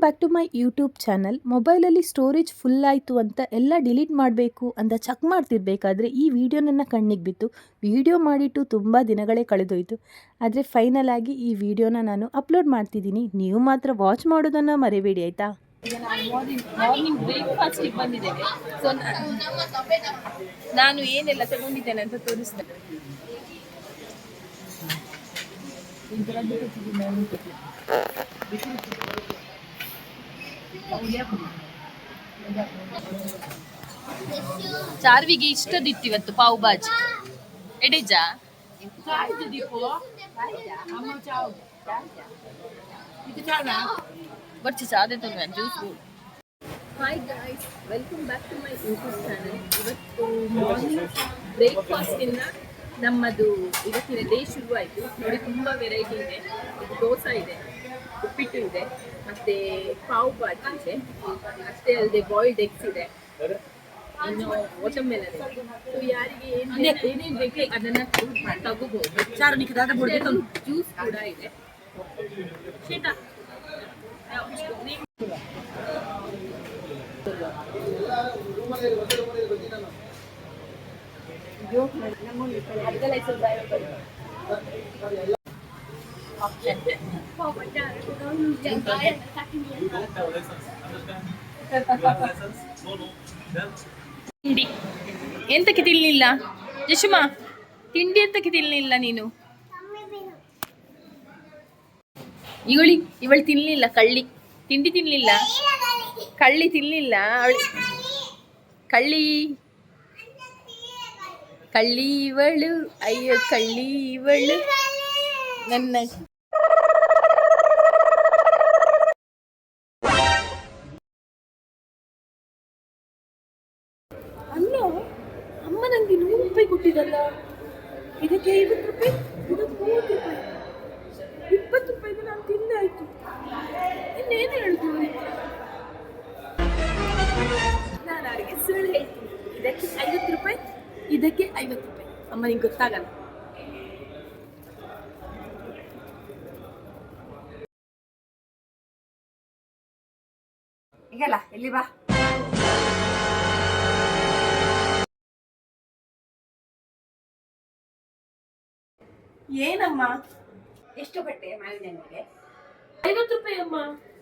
Welcome back to my YouTube channel ಮೊಬೈಲಲ್ಲಿ storage full ಆಯಿತು ಅಂತ ಎಲ್ಲ ಡಿಲೀಟ್ ಮಾಡಬೇಕು ಅಂತ ಚೆಕ್ ಮಾಡ್ತಿರ್ಬೇಕಾದ್ರೆ ಈ ವಿಡಿಯೋ ನನ್ನ ಕಣ್ಣಿಗೆ ಬಿತ್ತು. ವಿಡಿಯೋ ಮಾಡಿಟ್ಟು ತುಂಬ ದಿನಗಳೇ ಕಳೆದೋಯ್ತು. ಆದರೆ ಫೈನಲ್ ಆಗಿ ಈ ವಿಡಿಯೋನ ನಾನು ಅಪ್ಲೋಡ್ ಮಾಡ್ತಿದ್ದೀನಿ. ನೀವು ಮಾತ್ರ ವಾಚ್ ಮಾಡೋದನ್ನು ಮರಿಬೇಡಿ ಆಯಿತಾ? ಮಾರ್ನಿಂಗ್ ಬ್ರೇಕ್ಫಾಸ್ಟಿಗೆ ಬಂದಿದ್ದೇನೆ. ಸೊ ನಾನು ಏನೆಲ್ಲ ತಗೊಂಡಿದ್ದೇನೆ ಅಂತ ತೋರಿಸ್ತೇನೆ. ಚಾರ್ವಿಗೆ ಇಷ್ಟದಿತ್ತು ಇವತ್ತು ಪಾವ್ ಬಾಜಿ ಎಡೆಜ? ಬರ್ಚಿ ಸಾದೆ ತೊಂದ್ರೆ juice hi guys welcome back to my YouTube channel ಇವತ್ತು ಮಾರ್ನಿಂಗ್ ಬ್ರೇಕ್ಫಾಸ್ಟಿಂದ ನಮ್ಮದು ಇವತ್ತಿನ ಡೇ ಶುರುವಾಯಿತು. ನೋಡಿ, ತುಂಬ ವೆರೈಟಿ ಇದೆ. ಇದು ದೋಸೆ ಇದೆ, ಉಪ್ಪಿಟ್ಟು ಇದೆ. ಮತ್ತೆ ಪಾವ್ ಭಾಜಿ ಇದೆ. ಅಷ್ಟೇ ಅಲ್ಲದೆ ಬಾಯ್ಲ್ಡ್ ಎಗ್ಸ್ ಇದೆ. ಇನ್ನು ವಾಟರ್ಮೆಲನ್ ಇದೆ. ಸೊ ಯಾರಿಗೆ ಏನು ಏನೇನು ಬೇಕು ಅದನ್ನ ತಗೋಬಹುದು. ಜ್ಯೂಸ್ ಕೂಡ ಇದೆ. ಶೇಟಾ ತಿಂಡಿ. ಎಂತಕ್ಕೆ ತಿನ್ಲಿಲ್ಲ? ಯಶುಮಾ ತಿಂಡಿ ಎಂತಕ್ಕೆ ತಿನ್ಲಿಲ್ಲ ನೀನು? ಇವಳಿ, ಇವಳು ತಿನ್ಲಿಲ್ಲ, ಕಳ್ಳಿ. ತಿಂಡಿ ತಿನ್ಲಿಲ್ಲ? ಕಳ್ಳಿ ತಿನ್ಲಿಲ್ಲ, ಅವಳು ಕಳ್ಳಿ. ಕಳ್ಳಿ ಇವಳು, ಅಯ್ಯೋ, ಕಳ್ಳಿ ಇವಳು. ನನ್ನ ರೂಪಾಯಿ ಇದಕ್ಕೆ ಐವತ್ತು ರೂಪಾಯಿ? ಇದಕ್ಕೆ ಮೂವತ್ತು ರೂಪಾಯಿ. ಇಪ್ಪತ್ತು ರೂಪಾಯಿಗೆ ನಾನು ತಿಂದಾಯ್ತು ಇನ್ನೇನು ಹೇಳುದು? ನಾನು ಅವರಿಗೆ ಸುಳ್ಳು ಹೇಳ್ತೀನಿ. ಇದಕ್ಕೆ ಐವತ್ತು ರೂಪಾಯಿ, ಇದಕ್ಕೆ ಐವತ್ತು ರೂಪಾಯಿ. ಅಮ್ಮ, ನಿಂಗೆ ಗೊತ್ತಾಗಲ್ಲ. ಈಗಲ್ಲ, ಎಲ್ಲಿ ಬಾ? ಏನಮ್ಮ? ಎಷ್ಟು ಬಟ್ಟೆ ಮಾವಿನ ಹಣ್ಣಿಗೆ ಐವತ್ತು ರೂಪಾಯಿ ಅಮ್ಮ.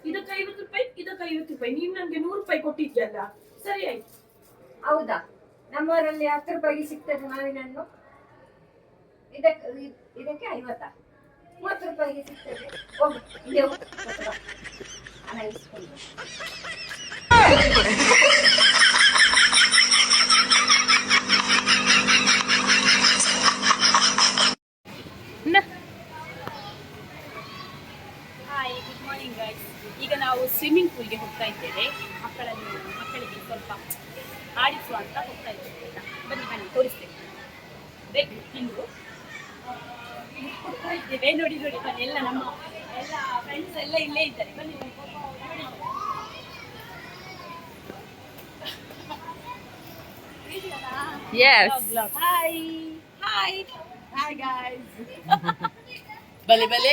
ಇದಕ್ಕೆ ಐವತ್ತು ರೂಪಾಯಿ ಇದಕ್ಕೆ ಐವತ್ತು ರೂಪಾಯಿ. ನೀನು ನನಗೆ ನೂರು ರೂಪಾಯಿ ಕೊಟ್ಟಿದ್ಯಲ್ಲ. ಸರಿ ಆಯ್ತು. ಹೌದಾ? ನಮ್ಮೂರಲ್ಲಿ ಹತ್ತು ರೂಪಾಯಿಗೆ ಸಿಗ್ತದೆ ಮಾವಿನ ಹಣ್ಣು ಇದಕ್ಕೆ ಇದಕ್ಕೆ ಐವತ್ತ. ಮೂವತ್ತು ರೂಪಾಯಿಗೆ ಸಿಗ್ತದೆ. ಹೋಗು ಇಲ್ಲಿ ಹೋಗು. ಹಣ ಇಸ್ಕೊಂಡು. ಹಾಯ್ ಗುಡ್ ಮಾರ್ನಿಂಗ್ ಗೈಸ್ ಈಗ ನಾವು ಸ್ವಿಮ್ಮಿಂಗ್ ಪೂಲ್ಗೆ ಹೋಗ್ತಾ ಇದ್ದೇವೆ. ಮಕ್ಕಳನ್ನು ಮಕ್ಕಳಿಗೆ ಸ್ವಲ್ಪ ಆಡಿಸುವ ಅಂತ ಹೋಗ್ತಾ ಇದ್ದೇವೆ. ಬನ್ನಿ ಬನ್ನಿ ತೋರಿಸ್ತೇವೆ ಬೇಕು ತಿಂದು ಹೋಗ್ತಾ ಇದ್ದೇವೆ. ನೋಡಿ ನೋಡಿ ಬನ್ನಿ ಎಲ್ಲ ನಮ್ಮ ಎಲ್ಲ ಫ್ರೆಂಡ್ಸ್ ಎಲ್ಲ ಇಲ್ಲೇ ಇದ್ದಾರೆ. ಬನ್ನಿ ಬನ್ನಿ Yes. Hi hi hi guys ಬಲೆ ಬಲೆ.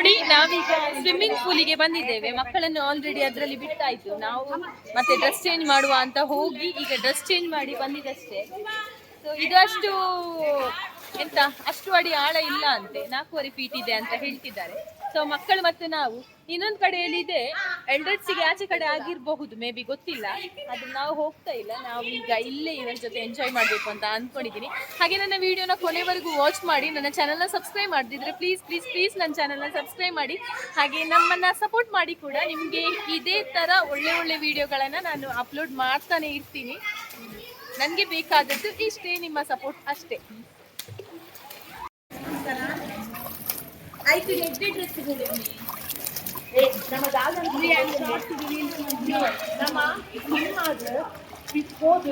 ನೋಡಿ, ನಾವೀಗ ಸ್ವಿಮ್ಮಿಂಗ್ ಪೂಲಿಗೆ ಬಂದಿದ್ದೇವೆ. ಮಕ್ಕಳನ್ನು ಆಲ್ರೆಡಿ ಅದರಲ್ಲಿ ಬಿಟ್ಟಾಯ್ತು. ನಾವು ಮತ್ತೆ ಡ್ರೆಸ್ ಚೇಂಜ್ ಮಾಡುವ ಅಂತ ಹೋಗಿ ಈಗ ಡ್ರೆಸ್ ಚೇಂಜ್ ಮಾಡಿ ಬಂದಿದ್ದಷ್ಟೇ. ಸೊ ಇದು ಅಷ್ಟು ಎಂತ, ಅಷ್ಟು ಅಡಿ ಆಳ ಇಲ್ಲ ಅಂತೆ. ನಾಲ್ಕೂವರೆ ಫೀಟ್ ಇದೆ ಅಂತ ಹೇಳ್ತಿದ್ದಾರೆ. ಸೊ ಮಕ್ಕಳು ಮತ್ತೆ ನಾವು ಇನ್ನೊಂದು ಕಡೆಯಲ್ಲಿ ಇದೆ. ಎಲ್ಡರ್ಸಿಗೆ ಆಚೆ ಕಡೆ ಆಗಿರಬಹುದು ಮೇ ಬಿ ಗೊತ್ತಿಲ್ಲ. ಅದು ನಾವು ಹೋಗ್ತಾ ಇಲ್ಲ. ನಾವು ಈಗ ಇಲ್ಲೇ ಇವರ ಜೊತೆ ಎಂಜಾಯ್ ಮಾಡಬೇಕು ಅಂತ ಅಂದ್ಕೊಂಡಿದ್ದೀನಿ ಹಾಗೆ ನನ್ನ ವಿಡಿಯೋನ ಕೊನೆವರೆಗೂ ವಾಚ್ ಮಾಡಿ, ನನ್ನ ಚಾನಲ್ನ ಸಬ್ಸ್ಕ್ರೈಬ್ ಮಾಡಿದ್ರೆ ಪ್ಲೀಸ್ ಪ್ಲೀಸ್ ಪ್ಲೀಸ್ ನನ್ನ ಚಾನಲ್ನ ಸಬ್ಸ್ಕ್ರೈಬ್ ಮಾಡಿ. ಹಾಗೆ ನಮ್ಮನ್ನ ಸಪೋರ್ಟ್ ಮಾಡಿ ಕೂಡ ನಿಮಗೆ ಇದೇ ಥರ ಒಳ್ಳೆ ಒಳ್ಳೆ ವಿಡಿಯೋಗಳನ್ನು ನಾನು ಅಪ್ಲೋಡ್ ಮಾಡ್ತಾನೆ ಇರ್ತೀನಿ. ನನಗೆ ಬೇಕಾದದ್ದು ಇಷ್ಟೇ, ನಿಮ್ಮ ಸಪೋರ್ಟ್ ಅಷ್ಟೇ. ಆಯ್ತು ಎಡ್ಡೆ ಡ್ರೆಸ್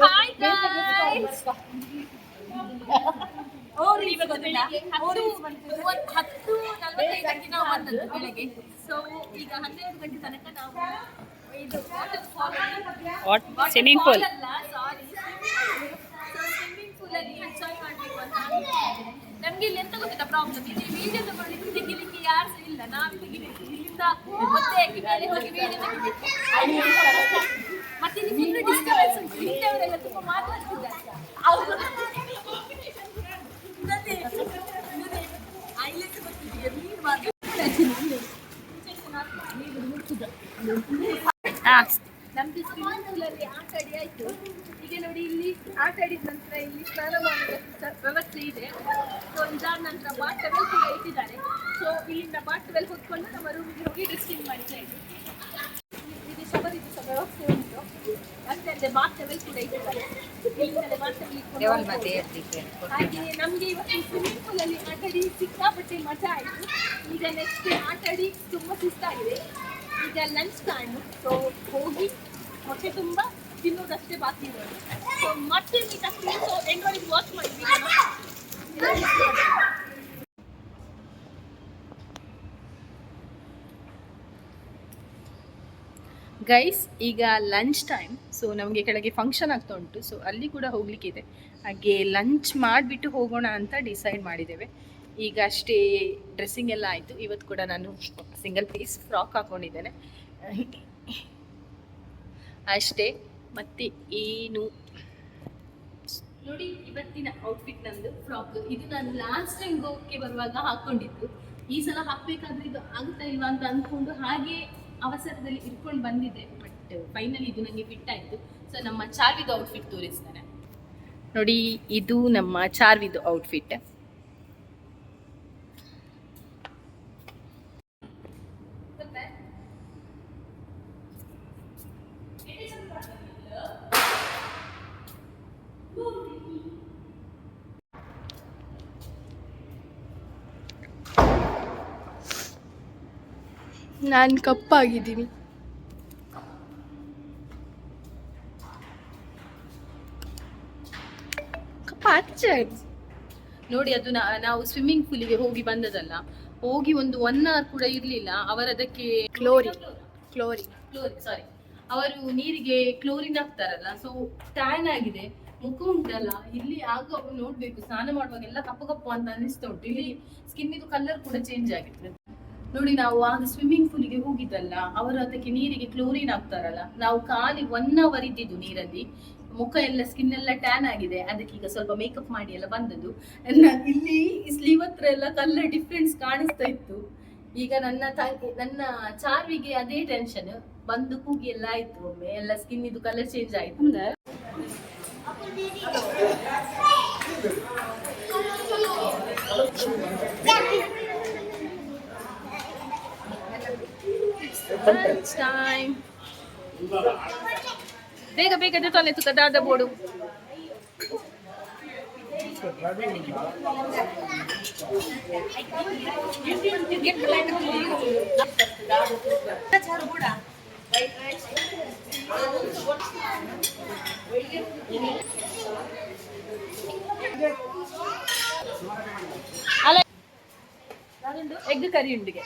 ಗಾಯ್ಸ್ ಅವ್ರು ಇವಾಗ ಬೆಳಿಗ್ಗೆ ಹತ್ತು ನಲವತ್ತೈದಕ್ಕೆ ನಾವು ಬಂದದ್ದು ಬೆಳಗ್ಗೆ. ಸೊ ಈಗ ಹನ್ನೆರಡು ಗಂಟೆ ತನಕ ನಾವು ವಾಟ್ ಸ್ವಿಮ್ಮಿಂಗ್ ಪೂಲ್. ನಮ್ಗೆ ಇಲ್ಲಿ ಎಂತ ಗೊತ್ತಿಲ್ಲ ಪ್ರಾಬ್ಲಮ್ ಇಲ್ಲಿ ವಿಡಿಯೋ ತಗೊಳ್ಳಿಕ್ಕೆ ತೆಗಿಲಿಕ್ಕೆ ಯಾರು ಸಹ ಇಲ್ಲ ನಾವೇ ತೆಗಿಬೇಕು ಇಲ್ಲಿಂದ ಮತ್ತೆ ಮೇಲೆ ಹೋಗಿ ಮತ್ತೆ ಸ್ವಿಮ್ಮಿಂಗ್ ಪೂಲ್ ಅಲ್ಲಿ ಆಟ ಆಡಿ ಆಯ್ತು. ಈಗ ನೋಡಿ ಇಲ್ಲಿ ಆಟ ಆಡಿದ ನಂತರ ಇಲ್ಲಿ ಸ್ನಾನ ಮಾಡುವ ವ್ಯವಸ್ಥೆ ಇದೆ. ಸೊ ಇದಾದ ನಂತರ ಬಾತ್ ಟವೆಲ್ ಕೂಡ ಇಟ್ಟಿದ್ದಾರೆ. ಸೊ ಇಲ್ಲಿಂದ ಬಾತ್ ಟವೆಲ್ ಹೊತ್ಕೊಂಡು ನಮ್ಮ ರೂಮಿಗೆ ಹೋಗಿ ಡ್ರೆಸ್ಸಿಂಗ್ ಮಾಡಿದ್ರೆ ಆಯ್ತು ಇದು ಶವರ್ ಇದು ಸಹ ವ್ಯವಸ್ಥೆ ಉಂಟು. ಮತ್ತೆ ಅಲ್ಲದೆ ಬಾತ್ ಟವೆಲ್ ಕೂಡ ಇಟ್ಟಿದ್ದಾರೆ. ಇಲ್ಲಿಂದಲೇ ಬಾತ್ ಟವೆಲ್ ಇಟ್ಕೊಂಡು ಹಾಗೆ ನಮಗೆ ಇವತ್ತು ಸ್ವಿಮ್ಮಿಂಗ್ ಪೂಲ್ ಅಲ್ಲಿ ಆಟಾಡಿ ಸಿಕ್ಕಾಪಟ್ಟೆ ಮಜಾ ಆಯಿತು. ಈಗ ನೆಕ್ಸ್ಟ್ ಆಟಾಡಿ ತುಂಬ ಸುಸ್ತಾಗಿದೆ. ಈಗ ಲಂಚ್ ಟೈಮ್ ಸೊ ಹೋಗಿ ಹೊಟ್ಟೆ ತುಂಬ, ತಿನ್ನೋದಷ್ಟೇ ಬಾಕಿ ಇರೋದು. ಸೊ ಮತ್ತೆ ಮೀಟ್ ಆಗ್ತೀವಿ ಸೊ ಎಂಡ್ವರೆಗೆ ವಾಚ್ ಮಾಡಿ ಗೈಸ್ ಈಗ ಲಂಚ್ ಟೈಮ್ ಸೊ ನಮಗೆ ಕೆಳಗೆ ಫಂಕ್ಷನ್ ಆಗ್ತಾ ಉಂಟು. ಸೊ ಅಲ್ಲಿ ಕೂಡ ಹೋಗ್ಲಿಕ್ಕಿದೆ. ಹಾಗೆ ಲಂಚ್ ಮಾಡಿಬಿಟ್ಟು ಹೋಗೋಣ ಅಂತ ಡಿಸೈಡ್ ಮಾಡಿದ್ದೇವೆ. ಈಗ ಅಷ್ಟೇ ಡ್ರೆಸ್ಸಿಂಗ್ ಎಲ್ಲ ಆಯಿತು. ಇವತ್ತು ಕೂಡ ನಾನು ಸಿಂಗಲ್ ಪೀಸ್ ಫ್ರಾಕ್ ಹಾಕ್ಕೊಂಡಿದ್ದೇನೆ ಅಷ್ಟೇ. ಮತ್ತೆ ಏನು? ನೋಡಿ ಇವತ್ತಿನ ಔಟ್ಫಿಟ್ ನಂದು ಫ್ರಾಕ್ ಇದು ನಾನು ಲಾಸ್ಟ್ ಟೈಮ್ ಗೋಕ್ಕೆ ಬರುವಾಗ ಹಾಕ್ಕೊಂಡಿದ್ದು ಈ ಸಲ ಹಾಕ್ಬೇಕಾದ್ರೆ ಇದು ಆಗುತ್ತಾ ಇಲ್ವಾ ಅಂತ ಅಂದ್ಕೊಂಡು ಹಾಗೆ ಅವಸರದಲ್ಲಿ ಇಟ್ಕೊಂಡು ಬಂದಿದ್ದೆ. ಬಟ್ ಫೈನಲಿ ಇದು ನನಗೆ ಫಿಟ್ ಆಯಿತು. ಸೊ ನಮ್ಮ ಚಾರ್ವಿದು ಔಟ್ಫಿಟ್ ತೋರಿಸ್ತಾನೆ ನೋಡಿ ಇದು ನಮ್ಮ ಚಾರ್ವಿದು ಔಟ್ಫಿಟ್ ನಾನು ಕಪ್ಪಾಗಿದ್ದೀನಿ. ಕಪ್ಪ ನೋಡಿ ಅದು ನಾವು ಸ್ವಿಮ್ಮಿಂಗ್ ಪೂಲಿಗೆ ಹೋಗಿ ಬಂದದಲ್ಲ ಹೋಗಿ ಒಂದು ಒನ್ ಅವರ್ ಕೂಡ ಇರಲಿಲ್ಲ ಅವರದಕ್ಕೆ ಕ್ಲೋರಿ ಕ್ಲೋರಿ ಕ್ಲೋರಿ ಸಾರಿ ಅವರು ನೀರಿಗೆ ಕ್ಲೋರಿನ್ ಹಾಕ್ತಾರಲ್ಲ ಸೊ ಟ್ಯಾನ್ ಆಗಿದೆ. ಮುಖ ಉಂಟಲ್ಲ, ಇಲ್ಲಿ ಆಗ ನೋಡ್ಬೇಕು, ಸ್ನಾನ ಮಾಡುವಾಗ ಎಲ್ಲ ಕಪ್ಪು ಕಪ್ಪು ಅಂತ ಅನಿಸ್ತಾ ಉಂಟು. ಇಲ್ಲಿ ಸ್ಕಿನ್ ಇದು ಕಲರ್ ಕೂಡ ಚೇಂಜ್ ಆಗಿರ್ತದೆ. ನೋಡಿ ನಾವು ಆಗ ಸ್ವಿಮ್ಮಿಂಗ್ ಪೂಲಿಗೆ ಹೋಗಿದ್ದಲ್ಲ, ಅವರು ಅದಕ್ಕೆ ನೀರಿಗೆ ಕ್ಲೋರಿನ್ ಹಾಕ್ತಾರಲ್ಲ, ನಾವು ಖಾಲಿ ಒನ್ ಅವರ್ ಇದ್ದಿದ್ದು ನೀರಲ್ಲಿ. ಮುಖ ಎಲ್ಲ ಸ್ಕಿನ್ ಎಲ್ಲ ಟ್ಯಾನ್ ಆಗಿದೆ. ಅದಕ್ಕೆ ಈಗ ಸ್ವಲ್ಪ ಮೇಕಪ್ ಮಾಡಿ ಎಲ್ಲ ಬಂದದ್ದು. ಇಲ್ಲಿ ಸ್ಲೀವ್ ಹತ್ರ ಎಲ್ಲ ಕಲರ್ ಡಿಫ್ರೆನ್ಸ್ ಕಾಣಿಸ್ತಾ ಇತ್ತು. ಈಗ ನನ್ನ ನನ್ನ ಚಾರ್ವಿಗೆ ಅದೇ ಟೆನ್ಷನ್ ಬಂದು ಕೂಗಿ ಎಲ್ಲ ಆಯ್ತು ಒಮ್ಮೆ. ಎಲ್ಲ ಸ್ಕಿನ್ ಇದು ಕಲರ್ ಚೇಂಜ್ ಆಯ್ತು. ಟೈಮ್ ಬೇಗ ಬೇಗ ಜೊತೆ ತುಕದಾದ ಬೋಡು ಅಲ್ಲ అలా egg curry ఉండిగా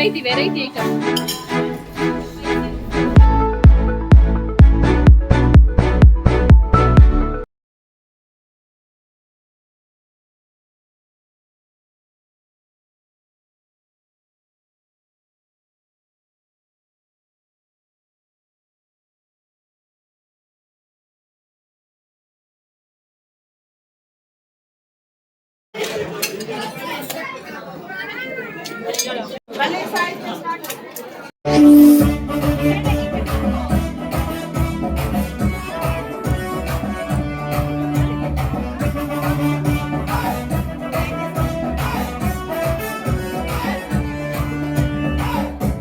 variety variety item Thank you.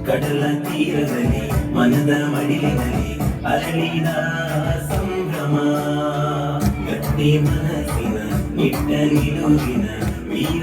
ಕಡಲ ತೀರದಲ್ಲಿ ಮನದ ಮಡಿಲಿನಲ್ಲಿ ಅರಳಿದ ಸಂಭ್ರಮ ಗಟ್ಟಿ ಮನಸ್ಸಿನ ನಿಟ್ಟ ನಿಲುವಿನ ವೀರ